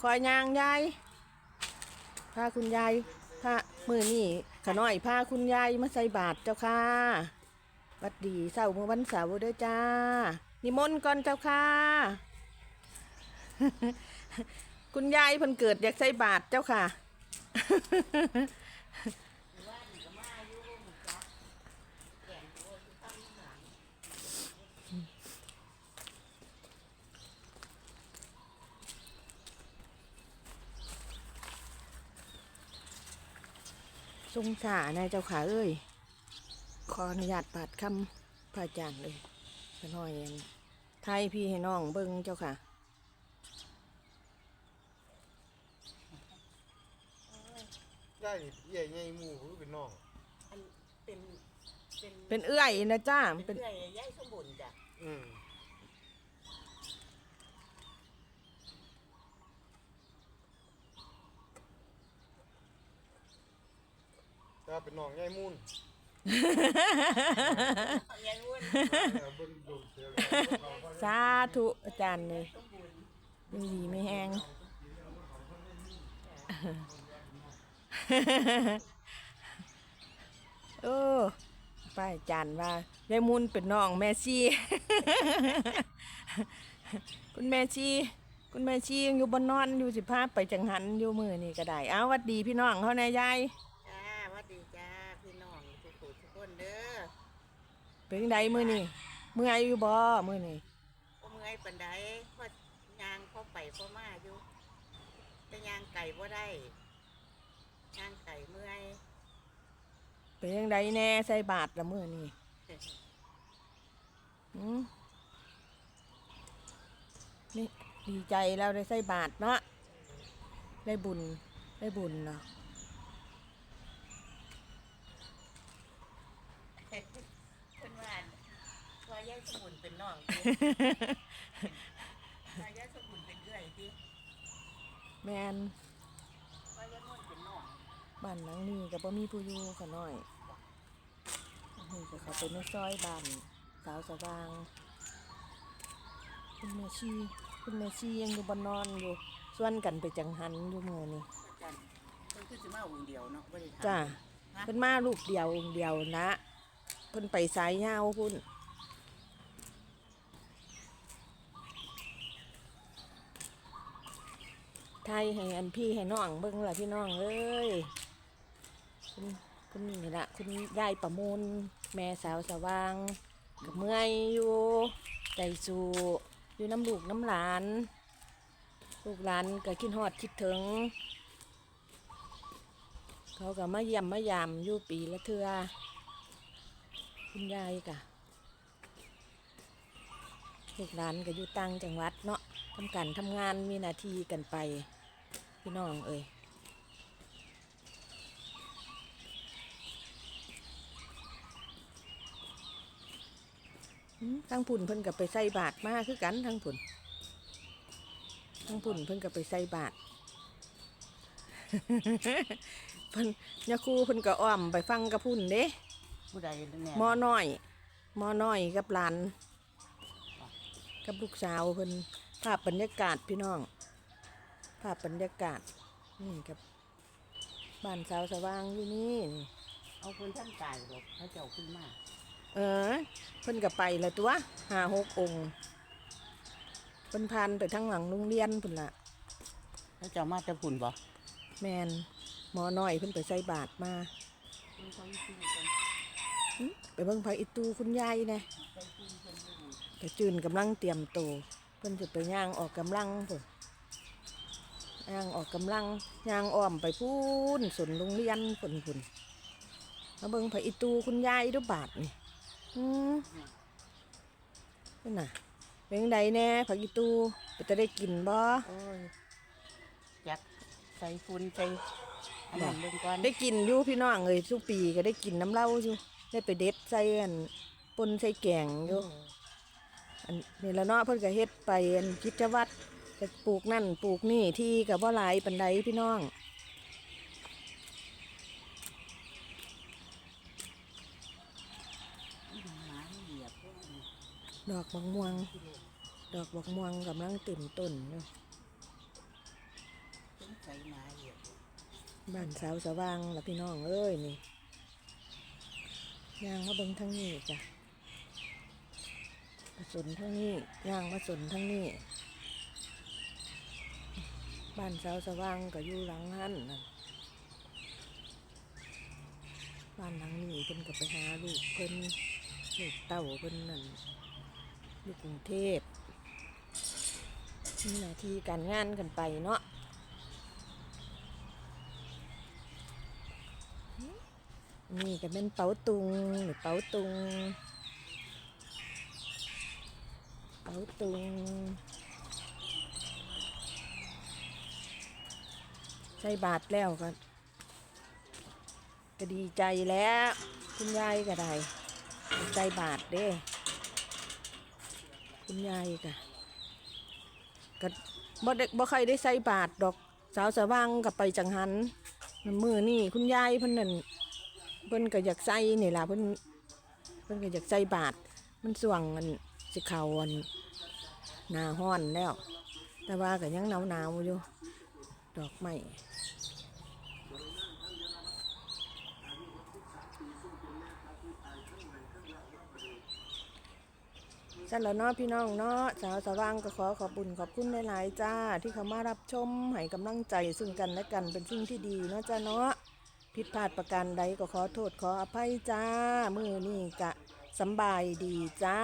คอยยางยายพาคุณยายพามือนี่ขน้อยพาคุณยายมาใส่บาตรเจ้าค่ะวัดดีเสาร์มื่อวันเสาร์เด้อจ้า นิมนต์ก่อนเจ้าค่ะ คุณยายเพิ่นเกิดอยากใส่บาตรเจ้าค่ะ งสานายเจ้าขาเอ้ย ขออนุญาตปาดคำพระอาจารย์เลยขน้อยอันไทยพี่ให้น้องเบิ่งเจ้าค่ะย่ายนี่ใหญ่ใหญ่หมู่คือเป็นน้อง อันเป็น เป็น เป็นเอื้อยนะจ้า เป็เป็นนเรื่อยย่ายสมบูรณ์จ้ะ อืม แต่ว่าเป็นน้องใหญ่มูนยายวุ่นเอาเบิ่งดูเสียสาธุอาจารย์เลยสมบูรณ์ไม่ดีไม่แห้งเออป้าอาจารย์ว่ายายมุนเป็นน้องแม่ชี คุณแม่ชี คุณแม่ชียังอยู่บนนอนอยู่สิพาไปจังหันอยู่มือนี่ก็ได้ เอาหวัดดีพี่น้องเขาแน่ยาย จ้าหวัดดีจ้าพี่น้องทุกผู้ทุกคนเด้อ เป็นจั่งใดมือนี่เมื่อยอยู่บ่มือนี่ก็เมื่อยปันใดเพราะยางพอไปพอมาอยู่แต่ยางไก่บ่ได้ยางไก่เมื่อยเป็นยังไงแน่ใส่บาทละมือนี่หืมนี่ดีใจแล้วได้ใส่บาทเนาะได้บุญได้บุญเนาะ เพิ่นว่าว่าย่ายสมบูรณ์เป็นน้องติว่าย่ายสมบูรณ์เป็นเรื่อยติแมนว่าย่ายมุ่นเป็นน้องบ้านหลังนี้ก็บ่มีผู้อยู่ขะน้อยนี่ก็เขาไปในซอยบ้านสาวสว่าง คุณแม่ชีคุณแม่ชียังอยู่บนนอนอยู่ส่วนกันไปจังหันอยู่มือนี่อาจารย์เพิ่นคือสิมาองค์เดียวเนาะบ่ได้ถาม จ้าฮะ เพิ่นมาลูกเดียวองค์เดียวนะเพิ่นไปสายยาวพุ่น ไทยให้อันพี่ให้น้องเบิ่งล่ะพี่น้องเอ้ยคุณคุณนี่ละคุณยายประมูล แม่สาวสว่างกับเมื่อยอยู่ใจสู่อยู่น้ำลูกน้ำหลาน ลูกหลานก็คิดฮอดคิดถึง เขาก็มาเยี่ยมมายามอยู่ปีละเทือคุณยายกะลูกหลานก็อยู่ต่างจังหวัดเนาะทำการทำงานมีนาทีกันไป พี่น้องเอ้ยหืมทั้งผุ่นเพิ่นกับไปใส่บาทมาคือกันทั้งผุ่นทั้งผุ่นเพิ่นกับไปใส่บาทเพิ่นยาคูเพิ่นก็อ้อมไปฟังกับพุ่นเด้ผู้ใดแน่หมอน้อยหมอน้อยกับหลาน กับลูกสาวเพิ่นภาพบรรยากาศพี่น้อง ภาพบรรยากาศนี่กับบ้านสาวสว่างอยู่นี่นี่ เอาคนท่านตายหรอกพระเจ้าขึ้นมาเออเพิ่นก็ไปแล้วตัวห้าหกองค์เพิ่นพานไปทั้งหลังโรงเรียนพุ่นละพระเจ้ามาจะพุ่นบ่แมนหมอน้อยเพิ่นไปใส่บาทมาหึไปเบิ่งพระอิตูคุณยายแน่ไปจืนกำลังเตรียมตัวเพิ่นจะไปย่างออกกำลังพุ่น ย่างออกกำลังย่างอ้อมไปพูนสนโรงเรียนพุ่นพุ่นมาเบิ่งพระอิตูคุณยายเดูบาทนี่อืมนั่นน่ะเป็นจั่งใดแน่พระอิตูไปจะได้กินบ่โอ้ยจักใส่ฝุ่นใส่อันนั้นเบิ่งก่อนได้กินอยู่พี่น้องเอ้ยทุกปีก็ได้กินน้ำเหล้าอยู่ได้ไปเด็ดใส่อันปนใส่แกงอยู่อันนี่ละเนาะเพิ่นก็เฮ็ดไปอันกิจวัตร จะปลูกนั่นปลูกนี่ที่ก็บ่หลายปานใดพี่น้องดอกบักม่วง ดอกบักม่วงกำลังเต็มต้นอยู่ส่มาเหี่ยบ้านสาวสว่างละพี่น้องเอ้ยนี่ยางมาเบิ่งทั้งนี้จ้ะมาสนทั้งนี้ยางมาสนทั้งนี้ บ้านเสาสว่างก็อยู่หลังหันนั่นบ้านหลังนี้เพิ่นก็ไปหาลูกเพิ่นลูกเต้าเพิ่นนั่นอยู่กรุงเทพมีหน้าที่การงานกันไปเนาะนี่ก็เป็นเป๋าตุงหรือเป๋าตุงเป๋าตุง ใส่บาทแล้วก็ก็ดีใจแล้ว คุณยายก็ได้ใส่บาทเด้คุณยายก็ก็บ่ได้บ่ใครได้ใส่บาทดอกสาวสว่างกับไปจังหันมือนี่คุณยายเพิ่นนั่นเพิ่นก็อยากใส่นี่ล่ะเพิ่นเพิ่นก็อยากใส่บาทมันส่วงอันสิเข้าอันหน้าฮ้อนแล้ว แต่ว่าก็ยังหนาวๆอยู่ดอกไม้ สั่นแล้วเนาะพี่น้องเนาะสาวสว่างก็ขอขอบุญขอบคุณหลายๆจ้า ที่เขามารับชมให้กำลังใจซึ่งกันและกันเป็นสิ่งที่ดีเนาะจ้าเนาะผิดพลาดประการใดก็ขอโทษขออภัยจ้ามือนี่กะสบายดีจ้า